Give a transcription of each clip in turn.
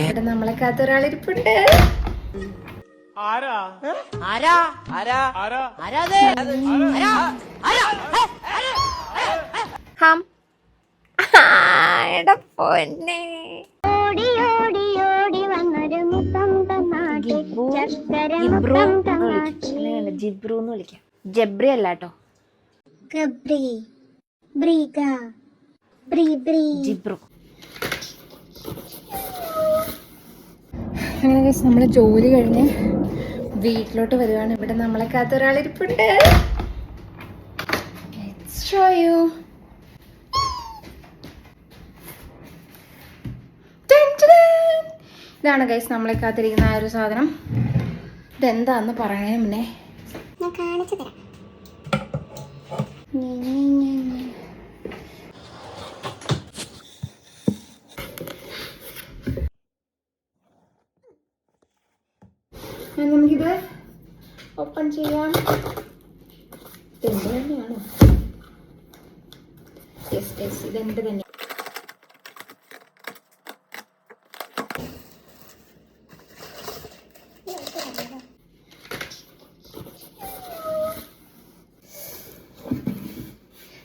ഇവിടെ നമ്മളെ കാത്ത ഒരാളിരിപ്പുണ്ട് ഹം. എടാ പൊന്നെ. ഓടി ഓടി ഓടി വന്നൊരു മുത്തം തന്നാട്ടെ. ഗിബ്രു ചക്കര ഗിബ്രു മുത്തം എന്ന് തന്നാട്ടെ. വിളിക്കും. ഇല്ല, ജിബ്രു എന്ന് വിളിക്കാം. ജബ്രി അല്ല കേട്ടോ. ഗബ്രി. ബ്രീഗ. ബ്രീ ബ്രീ. ജിബ്രു. അങ്ങനെ guys നമ്മൾ ജോലി കഴിഞ്ഞ് വീട്ടിലോട്ട് വരുവാണ്. ഇവിടെ നമ്മളെ കാത്ത ഒരാളിരിപ്പുണ്ട്. ഇതാണ് ഗൈസ് നമ്മളെ കാത്തിരിക്കുന്ന ആ ഒരു സാധനം. ഇതെന്താന്ന് പറയണേ മുന്നേ? ഞാൻ കാണിച്ചു തരാം. തന്നെ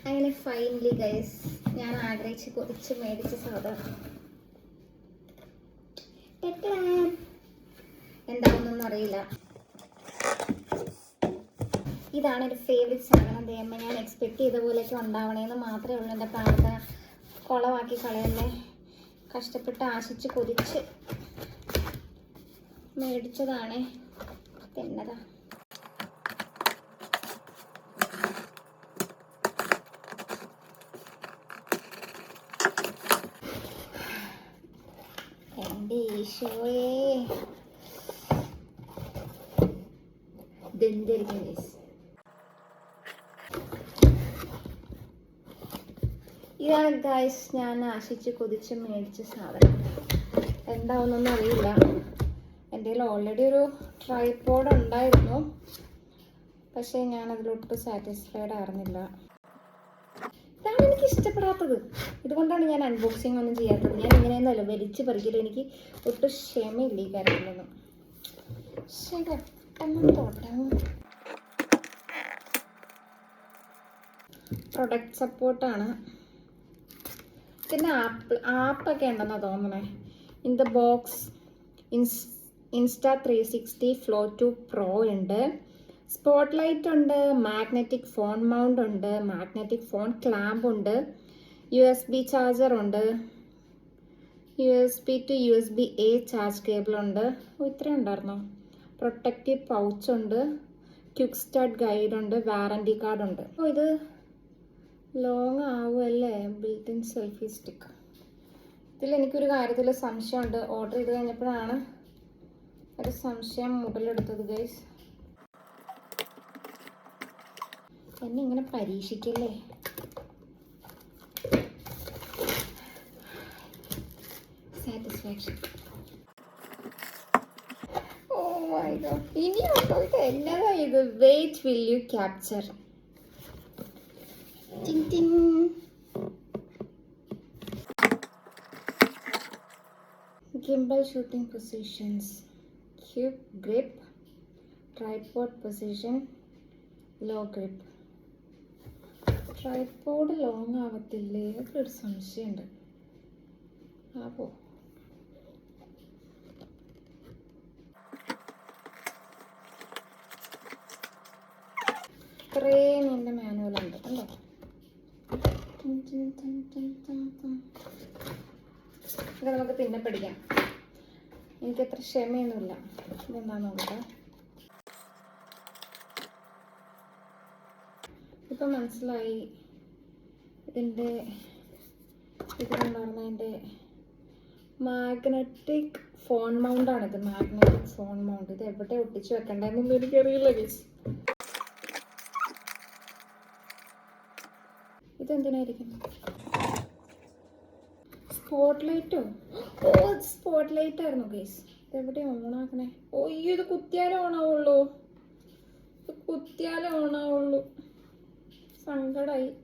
അങ്ങനെ ഫൈനലി ഗൈസ് ഞാൻ ആഗ്രഹിച്ച് കൊതിച്ച് മേടിച്ച സാധനം. എന്താവുന്നൊന്നും അറിയില്ല ഇതാണ് എന്റെ ഫേവറേറ്റ് സാധനം. ദൈവം ഞാൻ എക്സ്പെക്ട് ചെയ്ത പോലെയൊക്കെ ഉണ്ടാവണേന്ന് മാത്രമേ ഉള്ളൂ എന്റെ പ്രാർത്ഥന. കുളമാക്കി കളയല്ലേ? കഷ്ടപ്പെട്ട് ആശിച്ച് കൊതിച്ച് മേടിച്ചതാണ്. എന്നതാ എന്റെ ഈശോയെ. ഗൈസ് ഞാൻ ആശിച്ച് കൊതിച്ച് മേടിച്ച സാധനം. എന്താവുന്നൊന്നും അറിയില്ല. എന്റെ കയ്യിൽ ഓൾറെഡി ഒരു ട്രൈപോഡ് ഉണ്ടായിരുന്നു. പക്ഷേ ഞാൻ അതിലൊട്ടും സാറ്റിസ്ഫൈഡ് ആയിരുന്നില്ല. ഇതാണ് എനിക്ക് ഇഷ്ടപ്പെടാത്തത്. ഇതുകൊണ്ടാണ് ഞാൻ അൺബോക്സിങ് ഒന്നും ചെയ്യാത്തത്. ഞാൻ ഇങ്ങനെയൊന്നുമല്ല വലിച്ച് പറിക്കില്ല എനിക്ക് ഒട്ടും ക്ഷമയില്ല ഈ തുടങ്ങും. പ്രൊഡക്റ്റ് സപ്പോർട്ടാണ് പിന്നെ ആപ്പ് ആപ്പൊക്കെ ഉണ്ടെന്നാണ് തോന്നണേ. In the box ins Insta three sixty flow two pro ഉണ്ട്. സ്പോട്ട് ലൈറ്റ് ഉണ്ട് മാഗ്നറ്റിക് ഫോൺ മൗണ്ട് ഉണ്ട് മാഗ്നറ്റിക് ഫോൺ ക്ലാമ്പ് ഉണ്ട് യു എസ് ബി ചാർജർ ഉണ്ട് U S B to U S B A charge cable ഉണ്ട്. ഇത്രയും ഉണ്ടായിരുന്നോ? Protective pouch ഉണ്ട് quick start guide ഉണ്ട് വാറണ്ടി കാർഡ് ഉണ്ട്. അപ്പോൾ ഇത് ലോങ് ആവുമല്ലേ ബിൽറ്റ് സെൽഫി സ്റ്റിക്ക് ഇതിൽ എനിക്കൊരു കാര്യത്തിൽ സംശയമുണ്ട്. ഓർഡർ ചെയ്ത് കഴിഞ്ഞപ്പോഴാണ് ഒരു സംശയം മുതലെടുത്തത് ഗൈസ് എന്നെ ഇങ്ങനെ പരീക്ഷിക്കല്ലേ? സാറ്റിസ്ഫാക്ഷൻ ഓ മൈ ഗോഡ് ഇനി എന്നതാ ഇത്? Wait will you capturing gimbal shooting positions cube grip tripod position low grip tripod long ആവത്തില്ലേ ഒരു സംശയമുണ്ട് ആവോ ഇത്രയും എന്റെ മാനുവലുണ്ട് കണ്ടോ ഇത് നമുക്ക് പിന്നെ എനിക്ക് അത്ര ക്ഷമയൊന്നുമില്ല. ഇതെന്താന്ന് നോക്കുക ഇപ്പം മനസ്സിലായി ഇതിന്റെ ഇതിന്റെ അതിന്റെ മാഗ്നറ്റിക് ഫോൺ മൗണ്ടാണ് ഇത് മാഗ്നറ്റിക് ഫോൺ മൗണ്ട് ഇത് എവിടെ ഒട്ടിച്ച് വെക്കണ്ടെന്നൊന്നും എനിക്കറിയില്ല ഗീസ് ഇതെന്തിനായിരിക്കും സ്പോട്ട് ലൈറ്റോ ഓ സ്പോട്ട് ലൈറ്റ് ആയിരുന്നു ഗൈസ് ഇതെവിടെ ഓണാക്കണേ? ഓ ഈ ഇത് കുത്തിയാലേ ഓണാവുള്ളൂ. ഇത് കുത്തിയാലേ ഓണാവുള്ളൂ. സങ്കടമായി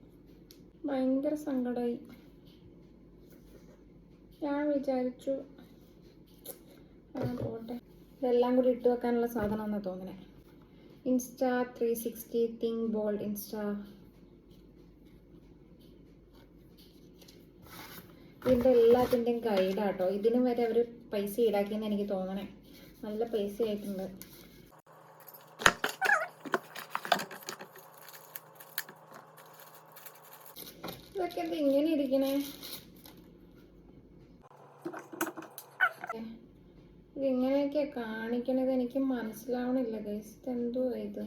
ഭയങ്കര സങ്കടമായി ഞാൻ വിചാരിച്ചു. പോട്ടെ. ഇതെല്ലാം കൂടി ഇട്ട് വെക്കാനുള്ള സാധനമാണെന്ന് തോന്നണേ. Insta three sixty thing bold Insta. ഇതിന്റെ എല്ലാത്തിന്റെയും ഗൈഡാട്ടോ ഇതിനും വരെ അവർ പൈസ ഈടാക്കിയെന്ന് എനിക്ക് തോന്നണേ. നല്ല പൈസ ആയിട്ടുണ്ട്. ഇതൊക്കെ എന്താ ഇങ്ങനെ ഇരിക്കണേ? ഇതിങ്ങനെയൊക്കെ കാണിക്കണത്? എനിക്ക് മനസ്സിലാവണില്ല ഗൈസ് ഇതെന്തോ ഇത്?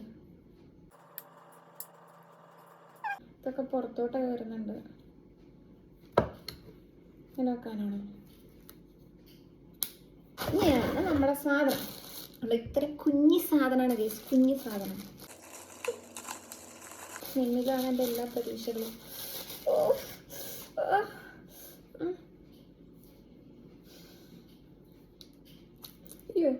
ഇതൊക്കെ പുറത്തോട്ടൊക്കെ വരുന്നുണ്ട് വെക്കാനാണോ ഇങ്ങനെയാണ് നമ്മുടെ സാധനം. നമ്മൾ ഇത്ര കുഞ്ഞി സാധനമാണ് ഗൈസ് കുഞ്ഞി സാധനം. നിന്നിലാണ് എന്റെ എല്ലാ പ്രതീക്ഷകളും. ഓ. അയ്യോ.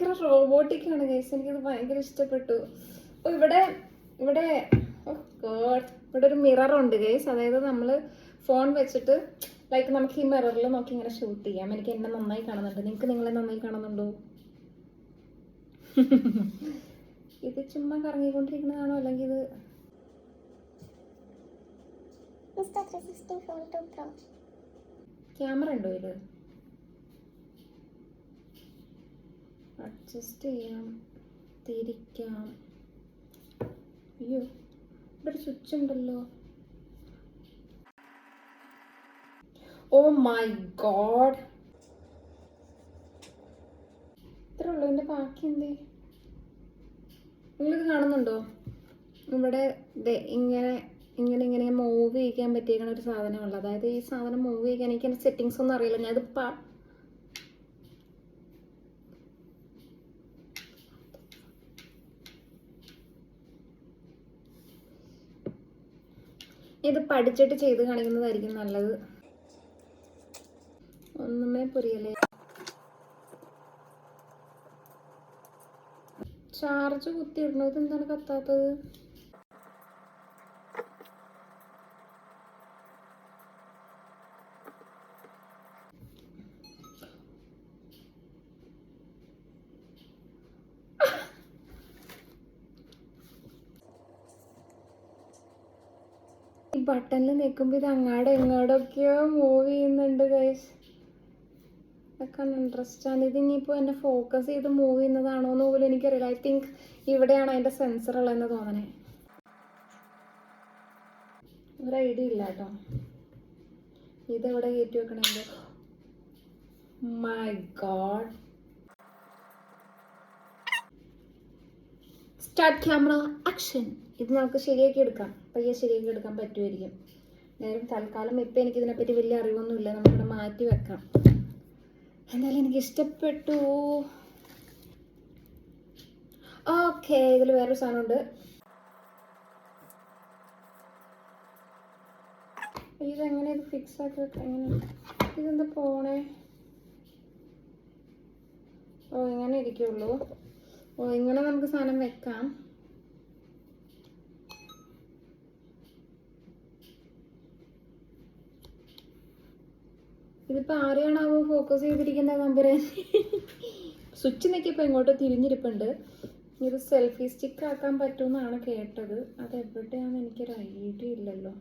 ഭയങ്കര റോബോട്ടിക് ആണ് ഗൈസ് എനിക്കത് ഭയങ്കര ഇഷ്ടപ്പെട്ടു. ഓ ഇവിടെ ഇവിടെ ഇവിടെ ഒരു മിറർ ഉണ്ട് ഗൈസ് അതായത് നമ്മൾ ഫോൺ വെച്ചിട്ട് ലൈക്ക് നമുക്ക് ഈ മിററിൽ നോക്കി ഇങ്ങനെ ഷൂട്ട് ചെയ്യാം. എനിക്ക് എന്നെ നന്നായി കാണുന്നുണ്ട്. നിങ്ങൾക്ക് നിങ്ങളെ നന്നായി കാണുന്നുണ്ടോ? ഇത് ചുമ്മാ കറങ്ങിക്കൊണ്ടിരിക്കുന്നതാണോ? അല്ലെങ്കിൽ ഇത് ക്യാമറ ഉണ്ടോ ഇത്? അഡ്ജസ്റ്റ് ചെയ്യാം. തിരിക്കാം. അയ്യോ ഇവിടെ ഒരു സ്വിച്ച് ഉണ്ടല്ലോ. ഓ മൈ ഗോഡ് ഇത്ര ഉള്ളൂ എന്റെ ബാക്കി എന്തേ? നിങ്ങളിത് കാണുന്നുണ്ടോ? ഇവിടെ ഇങ്ങനെ ഇങ്ങനെ ഇങ്ങനെ മൂവ് ചെയ്യിക്കാൻ പറ്റിയേക്കണ ഒരു സാധനമുള്ളൂ അതായത് ഈ സാധനം മൂവ് ചെയ്യാൻ എനിക്ക് എന്റെ സെറ്റിങ്സ് ഒന്നും അറിയില്ല. ഞാൻ ഇത് പഠിച്ചിട്ട് ചെയ്ത് കാണിക്കുന്നതായിരിക്കും നല്ലത്. ഒന്നുമേ പുരിയല്ലേ? ചാർജ് കുത്തിയിടണത് എന്താണ് കത്താത്തത്? ബട്ടണിൽ നിൽക്കുമ്പോൾ ഇത് അങ്ങാടും ഇങ്ങോട്ടൊക്കെയോ മൂവ് ചെയ്യുന്നുണ്ട് ഗൈസ് അതൊക്കെ ആണ്. ഇത് ഇനിയിപ്പോൾ എന്നെ ഫോക്കസ് ചെയ്ത് മൂവ് ചെയ്യുന്നതാണോ എന്ന് പോലും എനിക്കറിയില്ല. ഐ തിങ്ക് ഇവിടെയാണ് അതിന്റെ സെൻസർ ഉള്ളതെന്ന് തോന്നണേ. ഒരു ഐഡിയ ഇല്ല കേട്ടോ. ഇതെവിടെ കയറ്റി വെക്കണമെങ്കിൽ my God start camera action ഇത് നമുക്ക് ശരിയാക്കി എടുക്കാം. പയ്യെ ശരിയാക്കി എടുക്കാൻ പറ്റുമായിരിക്കും. നേരം തൽക്കാലം ഇപ്പം എനിക്ക് ഇതിനെപ്പറ്റി വലിയ അറിവൊന്നുമില്ല. നമുക്കിവിടെ മാറ്റി വെക്കാം. എന്തായാലും എനിക്ക് ഇഷ്ടപ്പെട്ടു. ഓക്കെ ഇതിൽ വേറൊരു സാധനമുണ്ട്. ഇതെങ്ങനെ ഇത് ഫിക്സ് ആക്കി വെക്കാം ഇതെന്താ പോണേ? ഓ ഇങ്ങനെ ഇരിക്കുള്ളൂ. ഓ ഇങ്ങനെ നമുക്ക് സാധനം വെക്കാം. ഇതിപ്പോ ആരെയാണാവോ ഫോക്കസ് ചെയ്തിരിക്കുന്ന നമ്പര് സ്വിച്ച് നിൽക്കിയപ്പോൾ ഇങ്ങോട്ട് തിരിഞ്ഞിരിപ്പുണ്ട്. ഇത് സെൽഫി സ്റ്റിക്ക് ആക്കാൻ പറ്റുമെന്നാണ് കേട്ടത്. അത് എവിടെയാണെന്ന് എനിക്കൊരു ഐഡിയ ഇല്ലല്ലോ.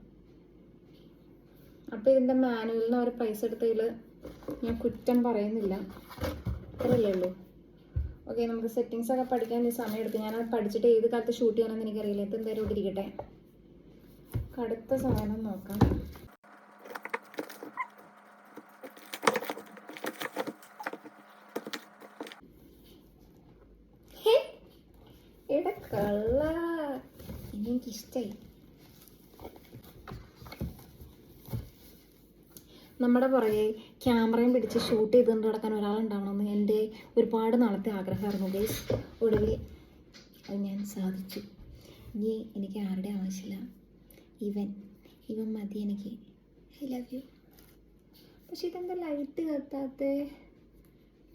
അപ്പോൾ ഇതിന്റെ മാനുവലിൽ അവർ പൈസ എടുത്തതിൽ ഞാൻ കുറ്റം പറയുന്നില്ല. അത്രയല്ലേ ഉള്ളൂ. ഓക്കെ നമുക്ക് സെറ്റിങ്സ് ഒക്കെ പഠിക്കാൻ സമയം എടുക്കും ഞാനത് പഠിച്ചിട്ട് ഏത് കാലത്ത് ഷൂട്ട് ചെയ്യണമെന്ന് എനിക്കറിയില്ല. ഇത് എന്തായാലും ഇവിടെ ഇരിക്കട്ടെ. അടുത്ത സാധനം നോക്കാം. എടാ നമ്മുടെ പുറകെ ക്യാമറയും പിടിച്ച് ഷൂട്ട് ചെയ്തുകൊണ്ട് നടക്കാൻ ഒരാളുണ്ടാവണമെന്ന് എന്റെ ഒരുപാട് നാളത്തെ ആഗ്രഹമായിരുന്നു ഗൈസ് ഒടുവിൽ അത് ഞാൻ സാധിച്ചു. ഇനി എനിക്ക് ആരുടെ ആവശ്യമില്ല. ഇവൻ ഇവൻ മതി എനിക്ക്. ഐ ലവ് യു പക്ഷെ ഇതെന്താ ലൈറ്റ് കത്താത്ത?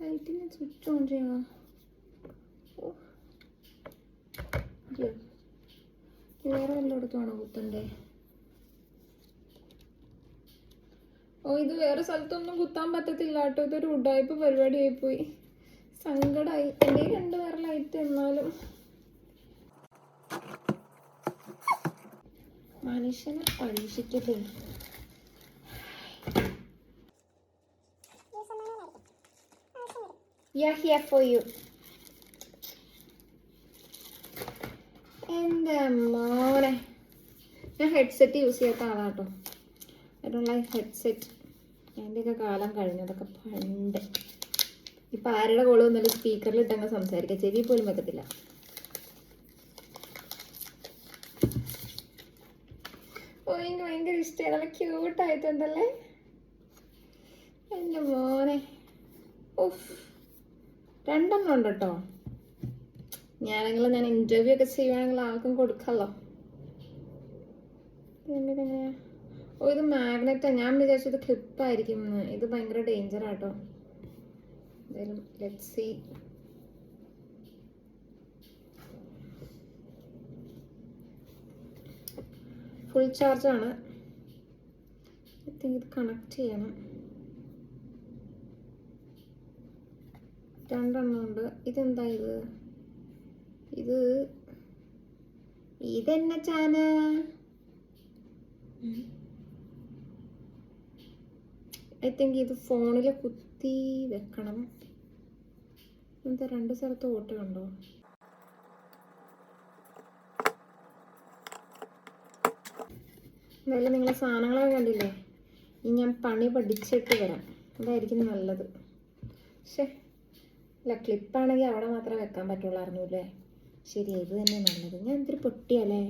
ലൈറ്റിന് സ്വിച്ച് ഓൺ ചെയ്യണോ? ഓ. വേറെ വല്ലയിടത്തുമാണോ കുത്തണ്ടേ? ഓ ഇത് വേറെ സ്ഥലത്തൊന്നും കുത്താൻ പറ്റത്തില്ല കേട്ടോ. ഇതൊരു ഉടായ്പ പരിപാടിയായി പോയി സങ്കടമായി എന്റെ രണ്ട് വിരലായിട്ട് എന്നാലും. മനുഷ്യനെ പരീക്ഷിക്കട്ടെ. എന്റെ മോനെ. ഞാൻ ഹെഡ്സെറ്റ് യൂസ് ചെയ്യാത്ത ആളാട്ടോ ഐ ഡോണ്ട് ഹെഡ്സെറ്റ് എന്റെയൊക്കെ കാലം കഴിഞ്ഞതൊക്കെ പണ്ട്. ഇപ്പം ആരുടെ കോൾ വന്നാലും സ്പീക്കറിൽ ഇട്ടങ്ങ് സംസാരിക്കുക ചെവി പോലും വെക്കത്തില്ല. ഓ എനിക്ക് ഭയങ്കര ഇഷ്ടമായി നല്ല ക്യൂട്ടായിട്ടുണ്ടല്ലേ എന്റെ മോനെ. ഓഫ് രണ്ടെണ്ണം ഉണ്ട് കേട്ടോ ഞാനെങ്കിലും ഞാൻ ഇന്റർവ്യൂ ഒക്കെ ചെയ്യുവാണെങ്കിൽ ആൾക്കും കൊടുക്കല്ലോ. ഇതെങ്ങനെയാ ഓ ഇത് മാഗ്നറ്റാ. ഞാൻ വിചാരിച്ചു ഇത് ക്ലിപ്പായിരിക്കും ഇത് ഭയങ്കര ഡേഞ്ചർ ആട്ടോ എന്തായാലും ഫുൾ ചാർജ് ആണ്. ഇത് കണക്ട് ചെയ്യണം. രണ്ടെണ്ണം ഉണ്ട്. ഇതെന്താ ഇത്? ഇത് ഇതെന്നെ ചാന ഐ തിങ്ക് ഇത് ഫോണിൽ കുത്തി വെക്കണം. എന്താ രണ്ട് സ്ഥലത്ത് ഓട്ട് കണ്ടോ? എന്തായാലും നിങ്ങൾ സാധനങ്ങളൊക്കെ കണ്ടില്ലേ? ഇനി ഞാൻ പണി പഠിച്ചിട്ട് വരാം. അതായിരിക്കും നല്ലത്. ശേ അല്ല ക്ലിപ്പാണെങ്കിൽ അവിടെ മാത്രമേ വെക്കാൻ പറ്റുള്ളായിരുന്നു അല്ലേ ശരി ഇത് തന്നെ നല്ലത്. ഞാൻ ഇത്തിരി പൊട്ടിയല്ലേ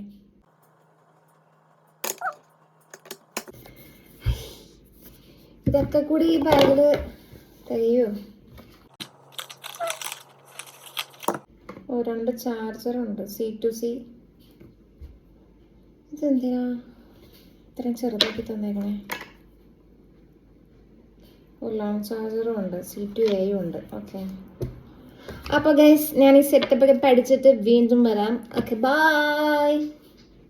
ഇതൊക്കെ കൂടി ഈ ബാഗിൽ തികയോ ഓ രണ്ട് ചാർജറുണ്ട് സി ടു സി ഇതെന്തിനാ? ഇത്രയും ചെറുതാക്കി തന്നേക്കണേ. ഓ ലോങ് ചാർജറും ഉണ്ട്. സി ടു എയും ഉണ്ട്. ഓക്കെ അപ്പോൾ ഗൈസ് ഞാൻ ഈ സെറ്റപ്പ് ഒക്കെ പഠിച്ചിട്ട് വീണ്ടും വരാം. Okay bye